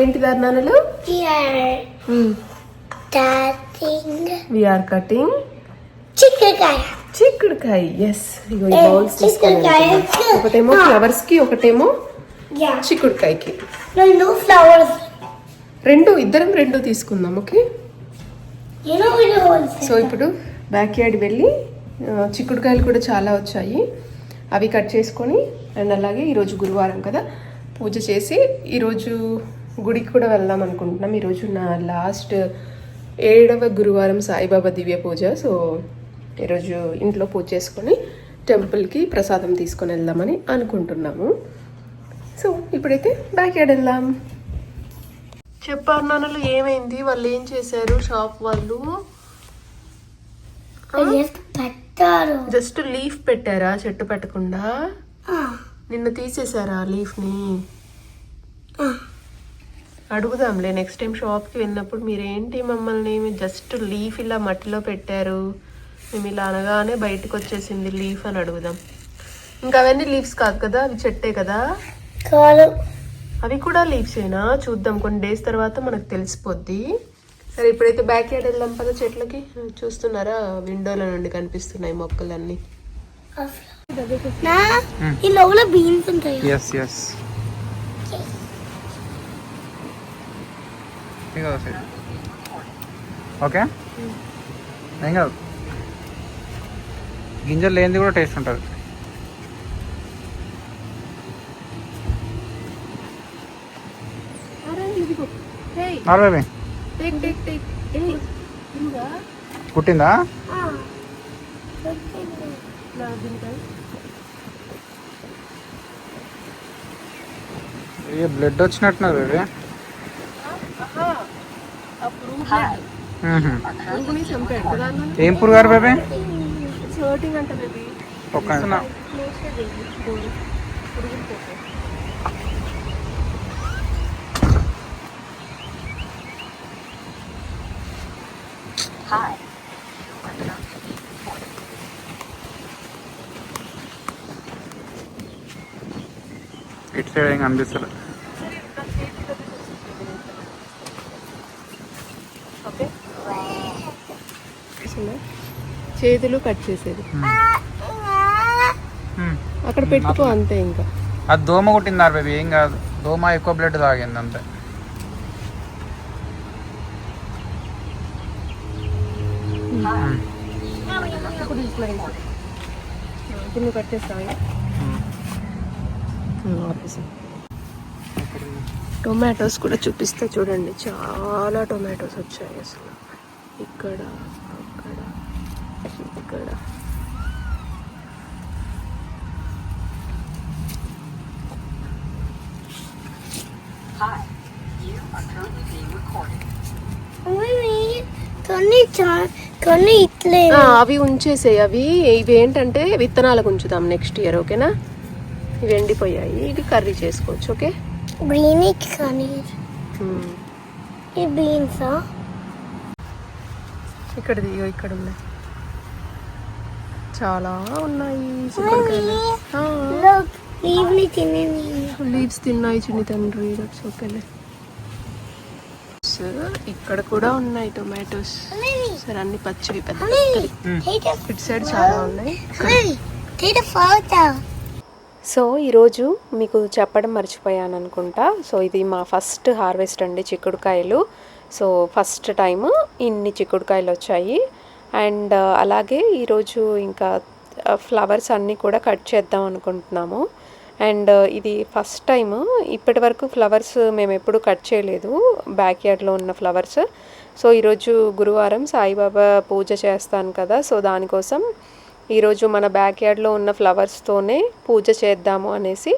ఏంటి are starting we're cutting guy. చిక్కుడుకాయ yes ఇగో ఈ Eh, బౌల్స్ చిక్కుడుకాయ. వెళ్తున్నా. ఒకటేమో ఫ్లవర్స్కి ఒకటేమో. చిక్కుడుకాయకి no flowers. రెండు ఇద్దరం రెండు తీసుకుందాం ఓకే సో ఇప్పుడు బ్యాక్ యార్డ్ వెళ్ళి చిక్కుడుకాయలు కూడా చాలా వచ్చాయి అవి కట్ చేసుకొని అండ్ అలాగే ఈరోజు గురువారం కదా పూజ చేసి ఈరోజు గుడికి కూడా వెళ్దాం అనుకుంటున్నాం. ఈరోజు నా లాస్ట్ ఏడవ గురువారం సాయిబాబా దివ్య పూజ. సో ఈరోజు ఇంట్లో పూజ చేసుకొని టెంపుల్కి ప్రసాదం తీసుకొని వెళ్దామని అనుకుంటున్నాము. సో ఇప్పుడైతే బ్యాక్ యార్డ్ వెళ్దాం. చెప్పారు నాన్నలు ఏమైంది? వాళ్ళు ఏం చేశారు? షాప్ వాళ్ళు? జస్ట్ లీఫ్ పెట్టారా. చెట్టు పెట్టకుండా. నిన్న తీసేశారా లీఫ్ని? అడుగుదాంలే నెక్స్ట్ టైం షాప్కి వెళ్ళినప్పుడు మీరేంటి మమ్మల్ని? జస్ట్ లీఫ్ ఇలా మట్టిలో పెట్టారు. మేము ఇలా అనగానే బయటకు వచ్చేసింది లీఫ్ అని అడుగుదాం. ఇంకా అవన్నీ లీవ్స్ కాదు కదా అవి చెట్టే కదా? కాదు. అవి కూడా లీవ్స్ ఏనా? చూద్దాం కొన్ని డేస్ తర్వాత మనకు తెలిసిపోద్ది. సరే ఇప్పుడైతే బ్యాక్ యార్డ్ వెళ్దాం పద చెట్లకి? చూస్తున్నారా? విండోల నుండి కనిపిస్తున్నాయి మొక్కలన్నీ. నా ఈ లోపల బీన్స్ ఉంటాయి. ఓకే? ఏం కాదు. గింజలు లేనిది కూడా టేస్ట్ ఉంటుంది. కుట్టిందా? ఏ బ్లడ్ వచ్చినట్టున్నారు బేబీ? ఏం బేబీ hurting అంట baby. ఒక్క. ఇటు సైడ్ ఏం చేతులు కట్ చేసేది. అక్కడ పెట్టుకో అంతే ఇంకా. అది దోమ కుట్టిందారు బేబీ ఏం కాదు. దోమ ఎక్కువ బ్లడ్ తాగింది అంతే. టొమాటోస్ కూడా చూపిస్తే చూడండి. చాలా టొమాటోస్ వచ్చాయి అసలు. ఇక్కడ ఇక్కడ. అవి ఉంచేసేయి అవి ఇవి ఏంటంటే విత్తనాలకు ఉంచుదాం నెక్స్ట్ ఇయర్ ఓకేనా ఇవి ఎండిపోయాయి ఇవి కర్రీ చేసుకోవచ్చు ఓకే బీన్స్ ఇక్కడ ఇక్కడ ఉన్నాయి చాలా ఉన్నాయి. లీవ్స్ తిన్నాయి చిన్ని తండ్రి దట్స్ ఓకేలే సో ఇక్కడ కూడా ఉన్నాయి టొమాటోస్ సరే అన్ని పచ్చివి పెద్ద. ఇటు సైడ్ చాలా ఉన్నాయి. సో ఈరోజు మీకు చెప్పడం మర్చిపోయాను అనుకుంటా. సో ఇది మా ఫస్ట్ హార్వెస్ట్ అండి చిక్కుడుకాయలు. సో ఫస్ట్ టైం ఇన్ని చిక్కుడుకాయలు వచ్చాయి. అండ్ అలాగే ఈరోజు ఇంకా ఫ్లవర్స్ అన్నీ కూడా కట్ చేద్దాం అనుకుంటున్నాము. అండ్ ఇది ఫస్ట్ టైం ఇప్పటి వరకు ఫ్లవర్స్ మేము ఎప్పుడు కట్ చేయలేదు బ్యాక్ యార్డ్లో ఉన్న ఫ్లవర్స్. సో ఈరోజు గురువారం సాయిబాబా పూజ చేస్తాను కదా సో దానికోసం ఈరోజు మన బ్యాక్ యార్డ్లో ఉన్న ఫ్లవర్స్తోనే పూజ చేద్దాము అనేసి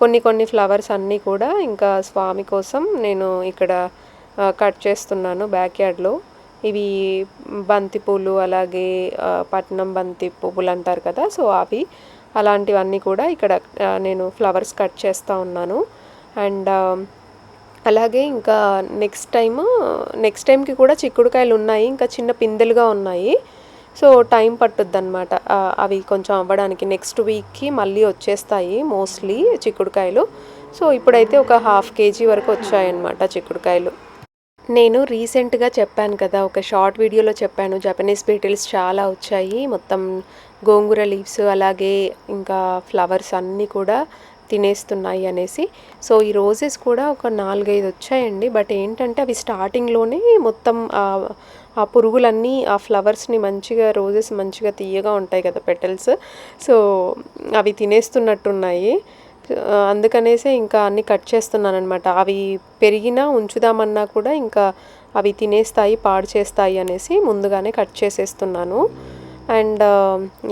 కొన్ని కొన్ని ఫ్లవర్స్ అన్నీ కూడా ఇంకా స్వామి కోసం నేను ఇక్కడ కట్ చేస్తున్నాను బ్యాక్ యార్డ్లో. ఇవి బంతి పూలు అలాగే పట్నం బంతి పువ్వులు అంటారు కదా సో అవి అలాంటివన్నీ కూడా ఇక్కడ నేను ఫ్లవర్స్ కట్ చేస్తూ ఉన్నాను. అండ్ అలాగే ఇంకా నెక్స్ట్ టైమ్ నెక్స్ట్ టైంకి కూడా చిక్కుడుకాయలు ఉన్నాయి ఇంకా చిన్న పిందెలుగా ఉన్నాయి. సో టైం పట్టుద్ది అనమాట అవి కొంచెం అవ్వడానికి. నెక్స్ట్ వీక్కి మళ్ళీ వచ్చేస్తాయి మోస్ట్లీ చిక్కుడుకాయలు. సో ఇప్పుడైతే ఒక హాఫ్ కేజీ వరకు వచ్చాయన్నమాట చిక్కుడుకాయలు. నేను రీసెంట్గా చెప్పాను కదా ఒక షార్ట్ వీడియోలో చెప్పాను జపనీస్ బీటిల్స్ చాలా వచ్చాయి మొత్తం గోంగూర లీవ్స్ అలాగే ఇంకా ఫ్లవర్స్ అన్నీ కూడా తినేస్తున్నాయి అనేసి. సో ఈ రోజెస్ కూడా ఒక నాలుగైదు వచ్చాయండి. బట్ ఏంటంటే అవి స్టార్టింగ్లోనే మొత్తం ఆ- పురుగులన్నీ ఆ ఫ్లవర్స్ని మంచిగా రోజెస్ మంచిగా తీయగా ఉంటాయి కదా పెటల్స్ సో అవి తినేస్తున్నట్టున్నాయి. అందుకనేసే ఇంకా అన్ని కట్ చేస్తున్నాను అనమాట అవి పెరిగినా ఉంచుదామన్నా కూడా ఇంకా అవి తినేస్తాయి పాడు చేస్తాయి అనేసి ముందుగానే కట్ చేసేస్తున్నాను. అండ్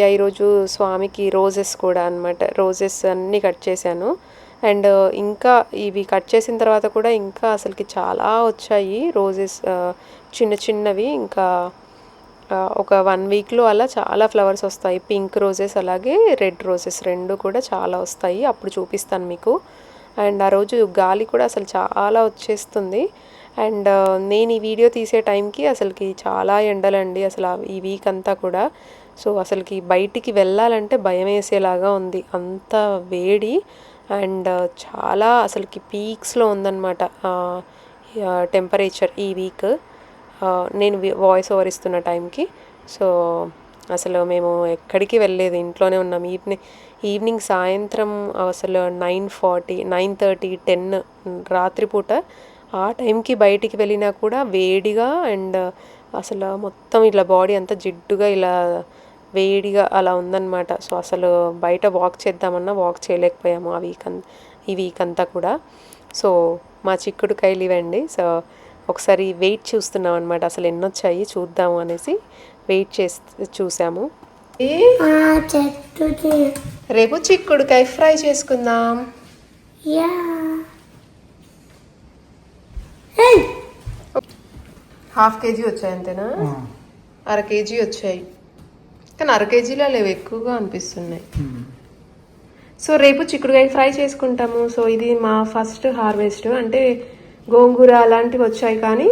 యా ఈరోజు స్వామికి రోజెస్ కూడా అనమాట రోజెస్ అన్నీ కట్ చేశాను. అండ్ ఇంకా ఇవి కట్ చేసిన తర్వాత కూడా ఇంకా అసలుకి చాలా వచ్చాయి రోజెస్ చిన్న చిన్నవి. ఇంకా ఒక వన్ వీక్లో అలా చాలా ఫ్లవర్స్ వస్తాయి. పింక్ రోజెస్ అలాగే రెడ్ రోజెస్ రెండు కూడా చాలా వస్తాయి. అప్పుడు చూపిస్తాను మీకు. అండ్ ఆ రోజు గాలి కూడా అసలు చాలా వచ్చేస్తుంది. అండ్ నేను ఈ వీడియో తీసే టైంకి అసలుకి చాలా ఎండలండి అసలు ఈ వీక్ అంతా కూడా. సో అసలుకి బయటికి వెళ్ళాలంటే భయం వేసేలాగా ఉంది. అంత వేడి అండ్ చాలా అసలుకి పీక్స్లో ఉందన్నమాట టెంపరేచర్ ఈ వీక్. నేను వాయిస్ ఓవర్ ఇస్తున్న టైంకి సో అసలు మేము ఎక్కడికి వెళ్ళలేదు. ఇంట్లోనే ఉన్నాం. ఈవినింగ్ ఈవినింగ్ సాయంత్రం అసలు nine forty nine thirty ten రాత్రిపూట ఆ టైంకి బయటికి వెళ్ళినా కూడా వేడిగా అండ్ అసలు మొత్తం ఇట్లా బాడీ అంతా జిడ్డుగా ఇలా వేడిగా అలా ఉందన్నమాట. సో అసలు బయట వాక్ చేద్దామన్నా వాక్ చేయలేకపోయాము ఆ వీక్ అన్ ఈ వీక్ అంతా కూడా. సో మా చిక్కుడుకాయలు ఇవండి సో ఒకసారి వెయిట్ చూస్తున్నాం అనమాట అసలు ఎన్ని వచ్చాయి చూద్దాము అనేసి వెయిట్ చేసి చూసాము. రేపు చిక్కుడుకాయ ఫ్రై చేసుకుందాం. యా. హాఫ్ కేజీ వచ్చాయి అంతేనా? అర కేజీ వచ్చాయి. కానీ అర కేజీలో లేవు ఎక్కువగా అనిపిస్తున్నాయి. సో రేపు చిక్కుడుకాయ ఫ్రై చేసుకుంటాము. సో ఇది మా ఫస్ట్ హార్వెస్ట్. అంటే గోంగూర అలాంటివి వచ్చాయి కానీ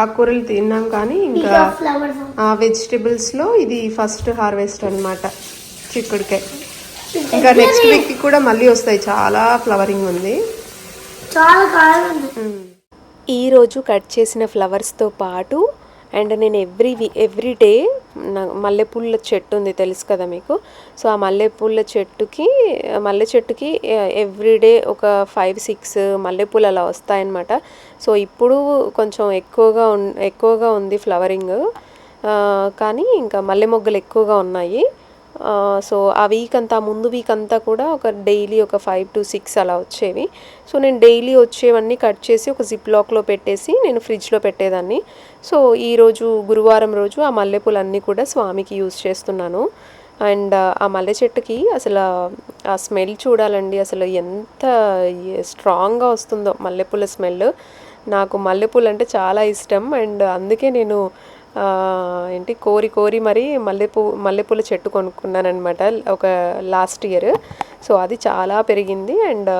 ఆకుకూరలు తిన్నాం కానీ ఇంకా ఫ్లవర్స్ ఆ వెజిటబుల్స్లో ఇది ఫస్ట్ హార్వెస్ట్ అన్నమాట చిక్కుడుకాయ. ఇంకా నెక్స్ట్ వీక్కి కూడా మళ్ళీ వస్తాయి చాలా ఫ్లవరింగ్ ఉంది. చాలా కాలం ఉంది ఈరోజు కట్ చేసిన ఫ్లవర్స్తో పాటు అండ్ నేను ఎవ్రీ వి ఎవ్రీ డే మల్లెపూల చెట్టు ఉంది తెలుసు కదా మీకు? సో ఆ మల్లెపూల చెట్టుకి మల్లె చెట్టుకి ఎవ్రీ డే ఒక ఫైవ్ సిక్స్ మల్లెపూలు అలా వస్తాయన్నమాట. సో ఇప్పుడు కొంచెం ఎక్కువగా ఉన్ ఎక్కువగా ఉంది ఫ్లవరింగ్. కానీ ఇంకా మల్లె మొగ్గలు ఎక్కువగా ఉన్నాయి. సో ఆ వీక్ అంతా ముందు వీక్ అంతా కూడా ఒక డైలీ ఒక ఫైవ్ టు సిక్స్ అలా వచ్చేవి. సో నేను డైలీ వచ్చేవన్నీ కట్ చేసి ఒక జిప్ లాక్లో పెట్టేసి నేను ఫ్రిడ్జ్లో పెట్టేదాన్ని. సో ఈరోజు గురువారం రోజు ఆ మల్లెపూలు అన్నీ కూడా స్వామికి యూజ్ చేస్తున్నాను. అండ్ ఆ మల్లె చెట్టుకి అసలు ఆ స్మెల్ చూడాలండి. అసలు ఎంత స్ట్రాంగ్గా వస్తుందో మల్లెపూల స్మెల్ నాకు మల్లెపూలు అంటే చాలా ఇష్టం. అండ్ అందుకే నేను ఏంటి కోరి కోరి మరి మల్లెపూ మల్లెపూల చెట్టు కొనుక్కున్నానమాట ఒక లాస్ట్ ఇయర్ సో అది చాలా పెరిగింది అండ్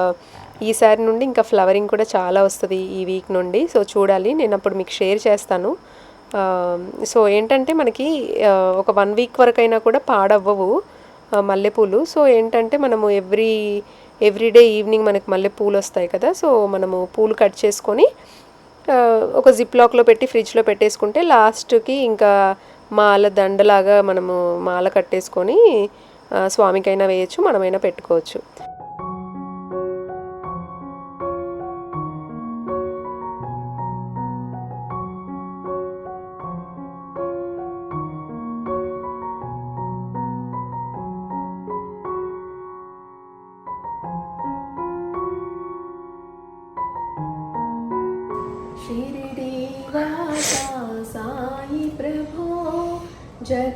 ఈసారి నుండి ఇంకా ఫ్లవరింగ్ కూడా చాలా వస్తుంది ఈ వీక్ నుండి. సో చూడాలి నేను అప్పుడు మీకు షేర్ చేస్తాను. సో ఏంటంటే మనకి ఒక వన్ వీక్ వరకైనా కూడా పాడవ్వవు మల్లెపూలు. సో ఏంటంటే మనము ఎవ్రీ ఎవ్రీడే ఈవినింగ్ మనకి మల్లె పూలు వస్తాయి కదా సో మనము పూలు కట్ చేసుకొని ఒక జిప్ లాక్లో పెట్టి ఫ్రిడ్జ్లో పెట్టేసుకుంటే లాస్ట్కి ఇంకా మాల దండలాగా మనము మాల కట్టేసుకొని స్వామికైనా వేయచ్చు మనమైనా పెట్టుకోవచ్చు.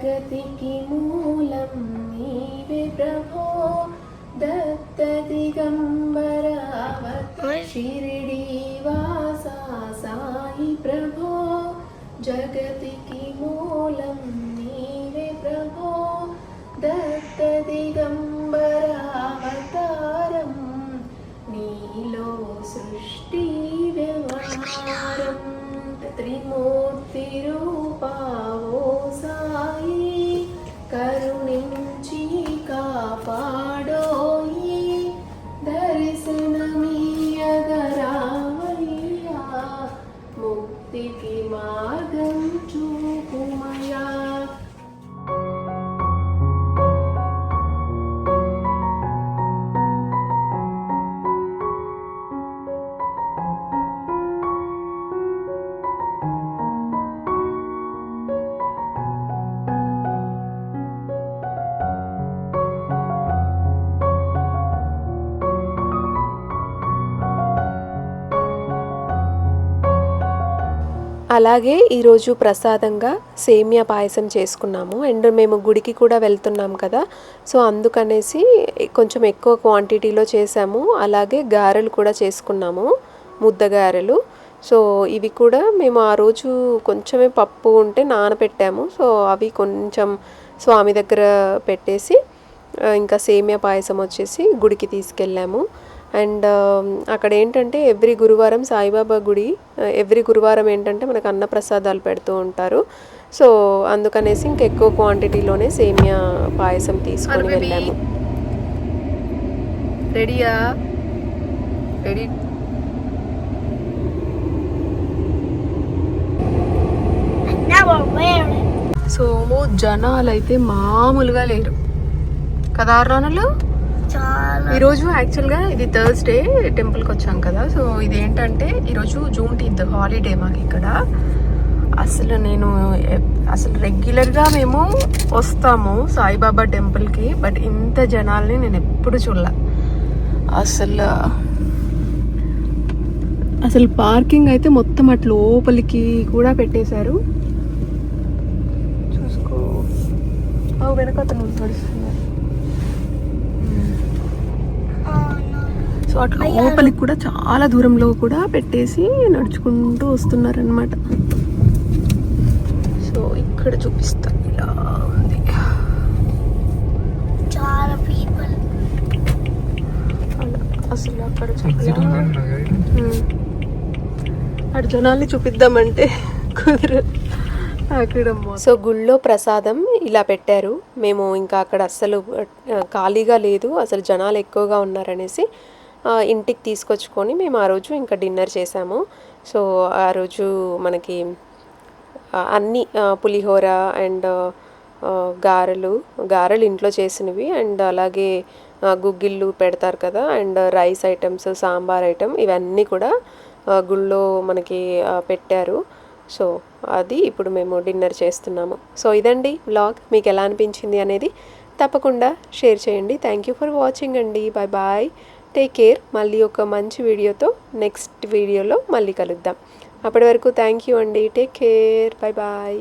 జగతికి మూలం నీవే ప్రభో దత్త దిగంబరావత్ శిరి అలాగే ఈరోజు ప్రసాదంగా సేమియా పాయసం చేసుకున్నాము. అండ్ మేము గుడికి కూడా వెళ్తున్నాం కదా. సో అందుకనేసి కొంచెం ఎక్కువ క్వాంటిటీలో చేసాము. అలాగే గారెలు కూడా చేసుకున్నాము ముద్ద గారెలు. సో ఇవి కూడా మేము ఆ రోజు కొంచెమే పప్పు ఉంటే నానబెట్టాము సో అవి కొంచెం స్వామి దగ్గర పెట్టేసి ఇంకా సేమియా పాయసం వచ్చేసి గుడికి తీసుకెళ్ళాము. అండ్ అక్కడ ఏంటంటే ఎవ్రీ గురువారం సాయిబాబా గుడి ఎవ్రీ గురువారం ఏంటంటే మనకు అన్నప్రసాదాలు పెడుతూ ఉంటారు. సో అందుకనేసి ఇంక ఎక్కువ క్వాంటిటీలోనే సేమియా పాయసం తీసుకొని వెళ్ళాము. రెడీయా? రెడీ. నా బాబాయ్. సో జనాలు అయితే మామూలుగా లేరు. కదా రానులు ఈరోజు యాక్చువల్గా ఇది థర్స్డే టెంపుల్కి వచ్చాం కదా. సో ఇది ఏంటంటే ఈరోజు జూన్ టీన్త్ హాలిడే మాకు ఇక్కడ. అసలు నేను అసలు రెగ్యులర్గా మేము వస్తాము సాయిబాబా టెంపుల్కి బట్ ఇంత జనాల్ని నేను ఎప్పుడు చూడలే. అసలు అసలు పార్కింగ్ అయితే మొత్తం అట్లా లోపలికి కూడా పెట్టేశారు. చూసుకో. వెనక అతను నడుస్తున్నారు సో అట్లా లోపలికి కూడా చాలా దూరంలో కూడా పెట్టేసి నడుచుకుంటూ వస్తున్నారనమాట సో ఇక్కడ చూపిస్తా. ఇలా ఉంది. చాలా పీపుల్. అసలు అక్కడ. అటు జనాల్ని చూపిద్దామంటే కుదరదు. అక్కడ సో గుళ్ళో ప్రసాదం ఇలా పెట్టారు. మేము ఇంకా అక్కడ అస్సలు ఖాళీగా లేదు. అసలు జనాలు ఎక్కువగా ఉన్నారనేసి ఇంటికి తీసుకొచ్చుకొని మేము ఆ రోజు ఇంకా డిన్నర్ చేసాము సో ఆ రోజు మనకి అన్ని పులిహోర అండ్ గారెలు గారెలు ఇంట్లో చేసినవి అండ్ అలాగే గుగ్గిళ్ళు పెడతారు కదా and rice items sambar item ఇవన్నీ కూడా గుళ్ళో మనకి పెట్టారు. సో అది ఇప్పుడు మేము డిన్నర్ చేస్తున్నాము. సో ఇదండి వ్లాగ్. మీకు ఎలా అనిపించింది అనేది తప్పకుండా షేర్ చేయండి. థ్యాంక్ యూ ఫర్ వాచింగ్ అండి. బాయ్ బాయ్ టేక్ కేర్ మళ్ళీ ఒక మంచి వీడియోతో నెక్స్ట్ వీడియోలో మళ్ళీ కలుద్దాం. అప్పటి వరకు థ్యాంక్ యూ అండి. Take care bye bye